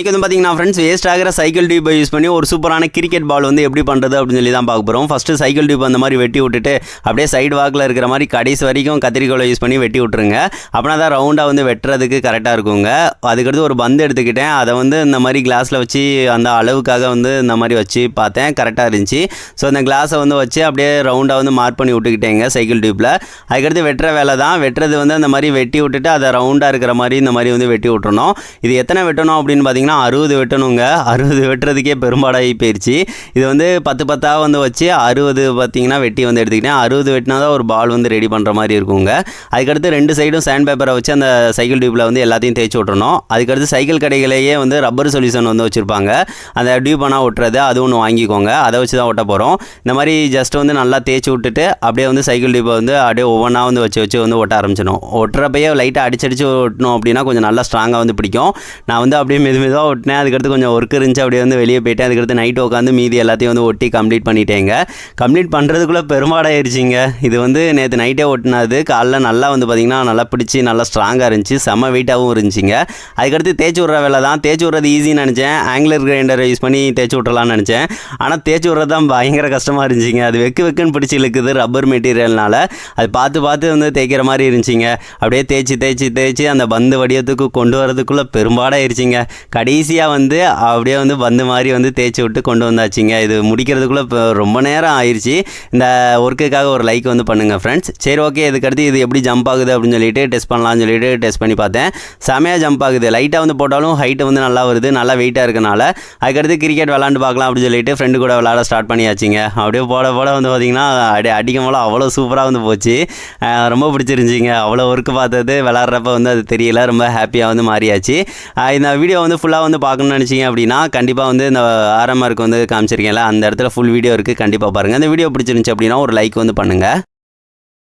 இன்றைக்கி வந்து பார்த்தீங்கன்னா ஃப்ரெண்ட்ஸ் வேஸ்ட் ஆகிற சைக்கிள் டியூப்பை யூஸ் பண்ணி ஒரு சூப்பரான கிரிக்கெட் பால் வந்து எப்படி பண்ணுறது அப்படின்னு சொல்லி தான் பார்க்க போகிறோம் ஃபஸ்ட்டு சைக்கிள் டியூப் அந்த மாதிரி வெட்டி விட்டுட்டு அப்படியே சைடு வாக்கில் இருக்கிற மாதிரி கடைசி வரைக்கும் கத்திரிக்கோலை யூஸ் பண்ணி வெட்டி விட்ருங்க அப்படின்னா தான் ரவுண்டாக வந்து வெட்டுறதுக்கு கரெக்டாக இருக்குங்க. அதுக்கடுத்து ஒரு பந்து எடுத்துக்கிட்டேன். அதை வந்து இந்த மாதிரி கிளாஸில் வச்சு அந்த அளவுக்காக வந்து இந்த மாதிரி வச்சு பார்த்தேன். கரெக்டாக இருந்துச்சு. ஸோ அந்த கிளாஸை வந்து வச்சு அப்படியே ரவுண்டாக வந்து மார்க் பண்ணி விட்டுக்கிட்டேங்க சைக்கிள் டியூப்பில் அதுக்கடுத்து வெட்டுற வேலை தான். வெட்டுறது வந்து அந்த மாதிரி வெட்டி விட்டுட்டு அதை ரவுண்டாக இருக்கிற மாதிரி இந்த மாதிரி வந்து வெட்டி விட்டுறணும். இது எத்தனை வெட்டணும் அப்படின்னு பார்த்தீங்கன்னா அறுபது வெட்டணுங்க. அறுபது வெட்டுறதுக்கே பெரும்பாடாகி போயிடுச்சு இது வந்து பத்து பத்தாக வந்து வச்சு அறுபது பார்த்தீங்கன்னா வெட்டி வந்து எடுத்துக்கிட்டேன். அறுபது வெட்டினா தான் ஒரு பால் வந்து ரெடி பண்ணுற மாதிரி இருக்குங்க. அதுக்கடுத்து ரெண்டு சைடும் சாண்ட் பேப்பரை வச்சு அந்த சைக்கிள் டியூப்பில் வந்து எல்லாத்தையும் தேய்ச்சி விட்றணும் அதுக்கடுத்து சைக்கிள் கடைகளையே வந்து ரப்பர் சொல்யூஷன் வந்து வச்சுருப்பாங்க. அந்த டியூப்பனாக ஒட்டுறது அது ஒன்று வாங்கிக்கோங்க. அதை வச்சு தான் ஒட்ட போகிறோம் இந்த மாதிரி ஜஸ்ட் வந்து நல்லா தேய்ச்சி விட்டுட்டு அப்படியே வந்து சைக்கிள் டியூப்பை வந்து அப்படியே ஒவ்வொன்றா வந்து வச்சு வச்சு வந்து ஒட்ட ஆரம்பிச்சிடும் ஒட்டுறப்பையே லைட்டாக அடிச்சடிச்சு ஒட்டணும் அப்படின்னா கொஞ்சம் நல்லா ஸ்ட்ராங்காக வந்து பிடிக்கும். நான் வந்து அப்படியே மெது மெதுவாக ஒட்டினேன் அதுக்கடுத்து கொஞ்சம் ஒர்க் இருந்துச்சு அப்படியே வந்து வெளியே போயிட்டேன் அதுக்கடுத்து நைட் உட்காந்து மீதி எல்லாத்தையும் வந்து ஒட்டி கம்ப்ளீட் பண்ணிட்டேங்க. கம்ப்ளீட் பண்ணுறதுக்குள்ளே பெரும்பாடாயிருச்சிங்க. இது வந்து நேற்று நைட்டே ஒட்டினது. காலைல நல்லா வந்து பார்த்திங்கன்னா நல்லா பிடிச்சி நல்லா ஸ்ட்ராங்காக இருந்துச்சு. செம்ம வெயிட்டாகவும் இருந்துச்சுங்க. அதுக்கடுத்து தேய்ச்சி விட்ற வேலை தான். தேய்ச்சி விட்றது ஈஸின்னு நினச்சேன். ஆங்கிலர் கிரைண்டரை யூஸ் பண்ணி தேய்ச்சி விட்றலாம்னு நினச்சேன். ஆனால் தேய்ச்சி விட்றது தான் பயங்கர கஷ்டமாக இருந்துச்சுங்க. அது வெக்கு வெக்குன்னு பிடிச்சி இழுக்குது ரப்பர் மெட்டீரியல்னால அது பார்த்து பார்த்து வந்து தேய்க்கிற மாதிரி இருந்துச்சுங்க. அப்படியே தேய்ச்சி தேய்ச்சி தேய்ச்சி அந்த பந்து வடிவத்துக்கு கொண்டு வரதுக்குள்ளே பெரும்பாடாயிருச்சிங்க. கடைசியாக வந்து அப்படியே வந்து பந்து மாதிரி வந்து தேய்ச்சி விட்டு கொண்டு வந்தாச்சுங்க. இது முடிக்கிறதுக்குள்ளே இப்போ ரொம்ப நேரம் ஆயிடுச்சு இந்த ஒர்க்குக்காக ஒரு லைக் வந்து பண்ணுங்கள் ஃப்ரெண்ட்ஸ் சரி ஓகே இதுக்கடுத்து இது எப்படி ஜம்ப் ஆகுது அப்படின்னு சொல்லிட்டு டெஸ்ட் பண்ணலாம்னு சொல்லிட்டு டெஸ்ட் பண்ணி பார்த்தேன். செமையாக ஜம்ப் ஆகுது. லைட்டாக வந்து போட்டாலும் ஹைட்டு வந்து நல்லா வருது. நல்லா வெயிட்டாக இருக்கனால. அதுக்கடுத்து கிரிக்கெட் விளாண்டு பார்க்கலாம் அப்படின்னு சொல்லிட்டு ஃப்ரெண்டு கூட விளாட ஸ்டார்ட் பண்ணியாச்சுங்க. அப்படியே போட போட வந்து பார்த்திங்கன்னா அடி அடிக்கும் போல அவ்வளோ சூப்பராக வந்து போச்சு. ரொம்ப பிடிச்சிருந்துச்சிங்க. அவ்வளோ ஒர்க்கு பார்த்தது விளாட்றப்ப வந்து அது தெரியல. ரொம்ப ஹாப்பியாக வந்து மாறியாச்சு. இந்த வீடியோ வந்து ஃபுல்லாக வந்து பார்க்கணும்னு நினச்சிங்க அப்படின்னா கண்டிப்பாக வந்து இந்த ஆரம்பருக்கு வந்து காமிச்சிருக்கேன்ல அந்த இடத்துல ஃபுல் வீடியோ இருக்குது கண்டிப்பாக பாருங்கள் இந்த வீடியோ பிடிச்சிருந்துச்சி அப்படின்னா ஒரு லைக் வந்து பண்ணுங்கள்